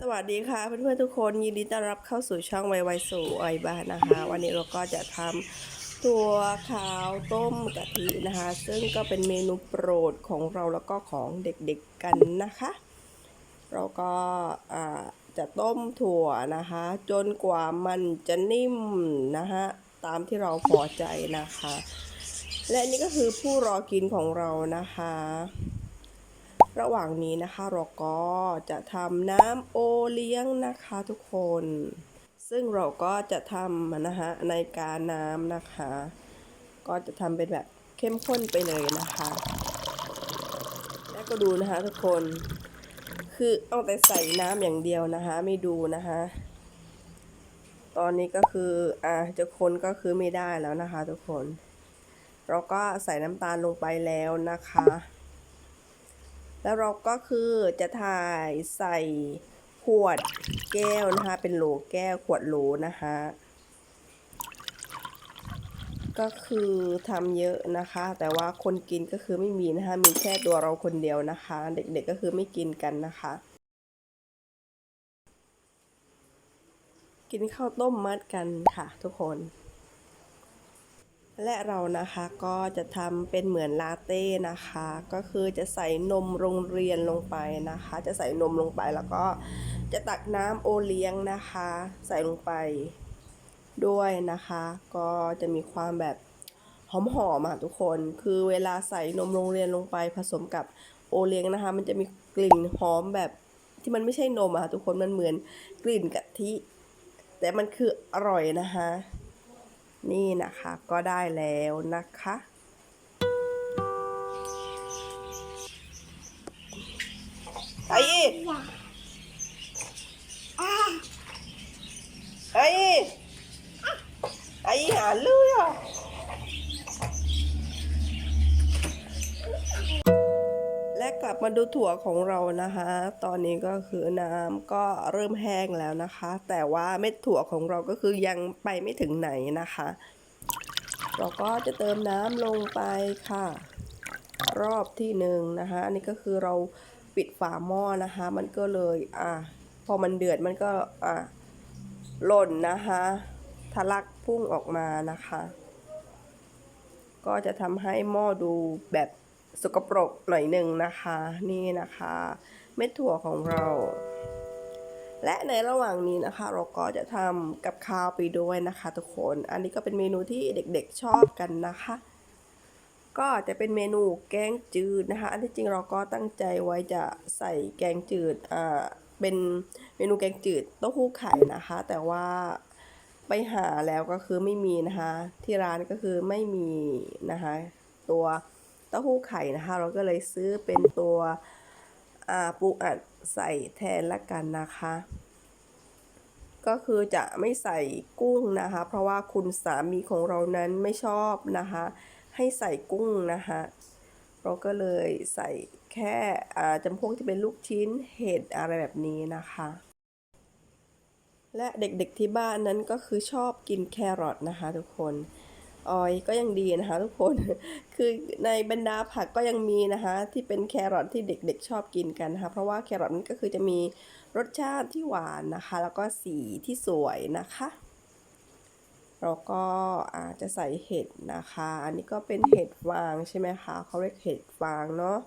สวัสดีค่ะเพื่อนๆทุกคนยินดีต้อนรับเข้าสู่ช่องไวไวสู่ไอบ้านนะคะ วันนี้เราก็จะทำตัวขาวต้มกะทินะคะ ซึ่งก็เป็นเมนูโปรดของเราแล้วก็ของเด็กๆกันนะคะ เราก็จะต้มถั่วนะคะ จนกว่ามันจะนิ่มนะคะตามที่เราพอใจนะคะ และนี่ก็คือผู้รอกินของเรานะคะ ระหว่างนี้นะคะเราก็จะทำน้ำโอเลี้ยงนะคะทุกคน ซึ่งเราก็จะทำนะฮะในการน้ำนะคะ ก็จะทำเป็นแบบเข้มข้นไปเลยนะคะ แล้วก็ดูนะคะทุกคน คือเอาแต่ใส่น้ำอย่างเดียวนะคะ ไม่ดูนะคะ ตอนนี้ก็คืออะจะคนก็คือไม่ได้แล้วนะคะ ทุกคน เราก็ใส่น้ำตาลลงไปแล้วนะคะ แล้วเราก็คือจะถ่ายใส่ขวดแก้วนะคะ เป็นโหลแก้วขวดโหลนะคะ ก็คือทำเยอะนะคะ แต่ว่าคนกินก็คือไม่มีนะคะ มีแค่ตัวเราคนเดียวนะคะ เด็กๆก็คือไม่กินกันนะคะ กินข้าวต้มมัดกันค่ะทุกคน และเรานะคะก็จะทำเป็นเหมือนลาเต้นะคะ ก็คือจะใส่นมโรงเรียนลงไปนะคะ จะใส่นมลงไปแล้วก็จะตักน้ำโอเลี้ยงนะคะ ใส่ลงไปด้วยนะคะ ก็จะมีความแบบหอมๆอะทุกคน คือเวลาใส่นมโรงเรียนลงไปผสมกับโอเลี้ยงนะคะ มันจะมีกลิ่นหอมแบบที่มันไม่ใช่นมอะทุกคนมันเหมือนกลิ่นกะทิ แต่มันคืออร่อยนะคะ นี่นะคะก็ได้แล้วนะคะ ไอ้ ดูถั่วของเรานะคะ ตอนนี้ก็คือน้ำก็เริ่มแห้งแล้วนะคะ แต่ว่าเม็ดถั่วของเราก็คือยังไปไม่ถึงไหนนะคะ เราก็จะเติมน้ำลงไปค่ะ รอบที่หนึ่งนะคะ อันนี้ก็คือเราปิดฝาหม้อนะคะ มันก็เลยอะพอมันเดือดมันก็อะหล่นนะคะทะลักพุ่งออกมานะคะ ก็จะทำให้หม้อดูแบบ สกปรกหน่อยหนึ่งนะคะ นี่นะคะ เม็ดถั่วของเรา และในระหว่างนี้นะคะ เราก็จะทำกับข้าวไปด้วยนะคะทุกคน อันนี้ก็เป็นเมนูที่เด็กๆชอบกันนะคะ ก็จะเป็นเมนูแกงจืดนะคะ อันที่จริงเราก็ตั้งใจไว้จะใส่แกงจืดอ่าเป็นเมนูแกงจืดเต้าหู้ไข่นะคะ แต่ว่าไปหาแล้วก็คือไม่มีนะคะ ที่ร้านก็คือไม่มีนะคะ ตัว ต้าหู้ไข่นะคะ เราก็เลยซื้อเป็นตัวปูอัดใส่แทนละกันนะคะ ก็คือจะไม่ใส่กุ้งนะคะ เพราะว่าคุณสามีของเรานั้นไม่ชอบนะคะ ให้ใส่กุ้งนะคะ เราก็เลยใส่แค่จำพวกที่เป็นลูกชิ้นเห็ดอะไรแบบนี้นะคะและเด็กๆที่บ้านนั้นก็คือชอบกินแครอทนะคะทุกคน ออยก็ยังดีนะคะทุกคน คือในบรรดาผักก็ยังมีนะคะที่เป็นแครอทที่เด็กๆชอบกินกันนะคะเพราะว่าแครอทมันก็คือจะมีรสชาติที่หวานนะคะ แล้วก็สีที่สวยนะคะเราก็อาจจะใส่เห็ดนะคะ อันนี้ก็เป็นเห็ดฟางใช่ไหมคะเขาเรียกเห็ดฟางเนาะ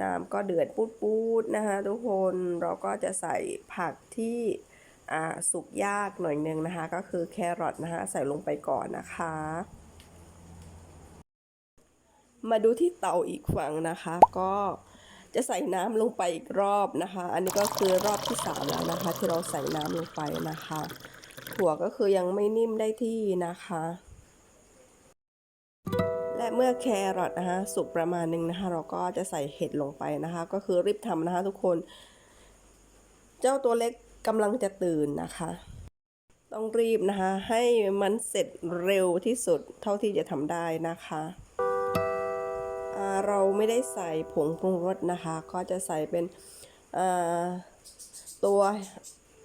น้ำก็เดือดปูดๆนะคะทุกคนเราก็จะใส่ผักที่ สุกยากหน่อยนึงนะคะ ก็คือแครอทนะคะใส่ลงไปก่อนนะคะ มาดูที่เตาอีกฝั่งนะคะ ก็จะใส่น้ำลงไปอีกรอบนะคะ อันนี้ก็คือรอบที่สามแล้วนะคะ ที่เราใส่น้ำลงไปนะคะถั่วก็คือยังไม่นิ่มได้ที่นะคะ และเมื่อแครอทนะคะสุกประมาณหนึงนะคะ เราก็จะใส่เห็ดลงไปนะคะ ก็คือรีบทำนะคะ ทุกคน เจ้าตัวเล็ก กำลังจะตื่นนะคะ ต้องรีบนะคะ ให้มันเสร็จเร็วที่สุดเท่าที่จะทำได้นะคะเราไม่ได้ใส่ผงปรุงรสนะคะ ก็จะใส่เป็นตัว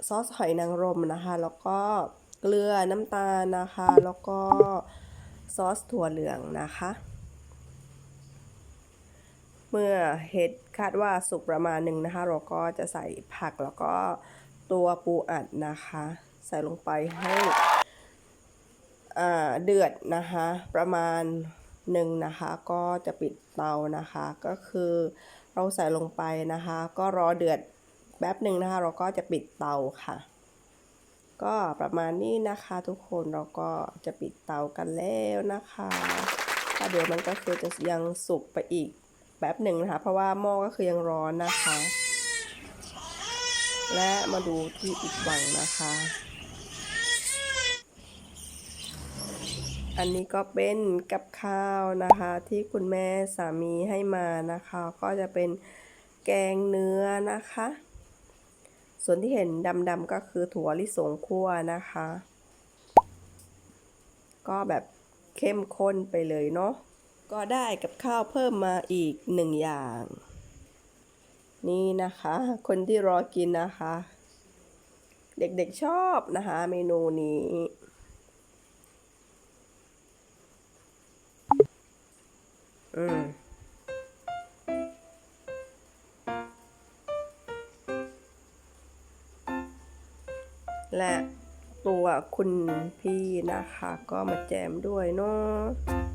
ซอสหอยนางรมนะคะ แล้วก็เกลือน้ำตาลนะคะ แล้วก็ซอสถั่วเหลืองนะคะ เมื่อเห็ดคาดว่าสุกประมาณหนึ่งนะคะ เราก็จะใส่ผักแล้วก็ ตัวปูอัดนะคะ ใส่ลงไปให้อ่าเดือดนะคะ ประมาณหนึ่งนะคะก็จะปิดเตานะคะ ก็คือเราใส่ลงไปนะคะ ก็รอเดือดแป๊บหนึ่งนะคะ เราก็จะปิดเตาค่ะ ก็ประมาณนี้นะคะทุกคนเราก็จะปิดเตากันแล้วนะคะถ้าเดี๋ยวมันก็คือจะยังสุกไปอีกแป๊บหนึ่งนะคะ เพราะว่าหม้อก็คือยังร้อนนะคะ และมาดูที่อีกฝั่งนะคะ อันนี้ก็เป็นกับข้าวนะคะ ที่คุณแม่สามีให้มานะคะ ก็จะเป็นแกงเนื้อนะคะ ส่วนที่เห็นดำๆก็คือถั่วลิสงคั่วนะคะ ก็แบบเข้มข้นไปเลยเนาะก็ได้กับข้าวเพิ่มมาอีกหนึ่งอย่าง นี่นะคะ คนที่รอกินนะคะ เด็กๆชอบนะคะ เมนูนี้อืมและตัวคุณพี่นะคะ ก็มาแจมด้วยเนาะ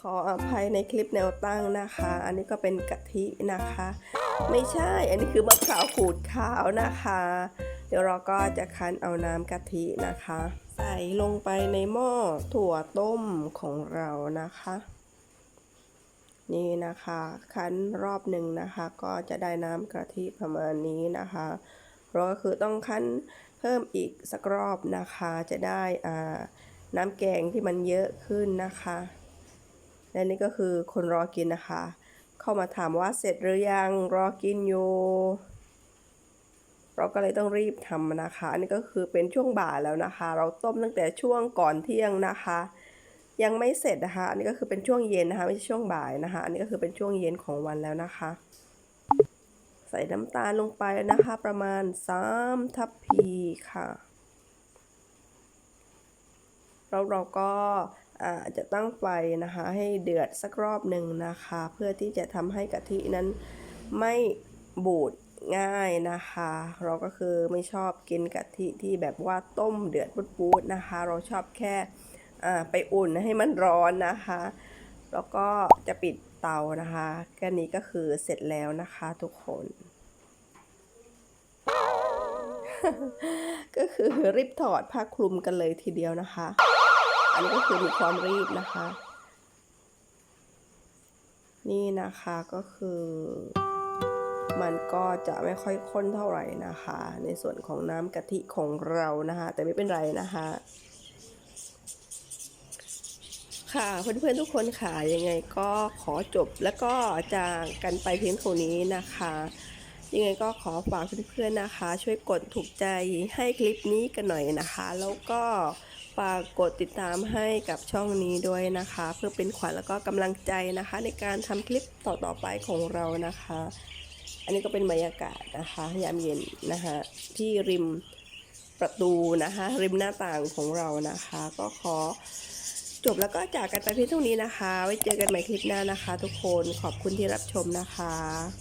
ขออภัยในคลิปแนวตั้งนะคะ อันนี้ก็เป็นกะทินะคะ ไม่ใช่ อันนี้คือมะพร้าวขูดขาวนะคะ เดี๋ยวเราก็จะคั้นเอาน้ำกะทินะคะ ใส่ลงไปในหม้อถั่วต้มของเรานะคะ นี่นะคะคั้นรอบหนึ่งนะคะ ก็จะได้น้ำกะทิประมาณนี้นะคะเราก็คือต้องคั้นเพิ่มอีกสักรอบนะคะ จะได้น้ำแกงที่มันเยอะขึ้นนะคะ และนี่ก็คือคนรอกินนะคะ เข้ามาถามว่าเสร็จหรือยังรอกินอยู่เราก็เลยต้องรีบทำนะคะนนี้ก็คือเป็นช่วงบ่ายแล้วนะคะ เราต้มตั้งแต่ช่วงก่อนเที่ยงนะคะ ยังไม่เสร็จนะคะ อันนี้ก็คือเป็นช่วงเย็นนะคะ ไม่ใช่ช่วงบ่ายนะคะ อันนี้ก็คือเป็นช่วงเย็นของวันแล้วนะคะ ใส่น้ำตาลลงไปนะคะ ประมาณ 3 ทัพพีค่ะ แล้วเราก็ อาจะตั้งไฟนะคะให้เดือดสักรอบหนึ่งนะคะ เพื่อที่จะทำให้กะทินั้นไม่บูดง่ายนะคะ เราก็คือไม่ชอบกินกะทิที่แบบว่าต้มเดือดปุดๆนะคะ เราชอบแค่ไปอุ่นให้มันร้อนนะคะ แล้วก็จะปิดเตานะคะแค่นี้ก็คือเสร็จแล้วนะคะทุกคน ก็คือรีบถอดผ้าคลุมกันเลยทีเดียวนะคะ อันนี้ก็คือมีความรีบนะคะ นี่นะคะก็คือ มันก็จะไม่ค่อยข้นเท่าไหร่นะคะ ในส่วนของน้ำกะทิของเรานะคะ แต่ไม่เป็นไรนะคะ ค่ะเพื่อนๆทุกคนค่ะยังไงก็ขอจบแล้วก็จากกันไปเพียงเท่านี้นะคะยังไงก็ขอฝากเพื่อนๆนะคะ ช่วยกดถูกใจให้คลิปนี้กันหน่อยนะคะ แล้วก็ ฝากกดติดตามให้กับช่องนี้ด้วยนะคะ เพื่อเป็นขวัญแล้วก็กำลังใจนะคะ ในการทำคลิปต่อๆไปของเรานะคะ อันนี้ก็เป็นบรรยากาศนะคะ ยามเย็นนะคะที่ริมประตูนะคะ ริมหน้าต่างของเรานะคะ ก็ขอจบแล้วก็จากกันไปเพียงเท่านี้นะคะ ไว้เจอกันใหม่คลิปหน้านะคะ ทุกคนขอบคุณที่รับชมนะคะ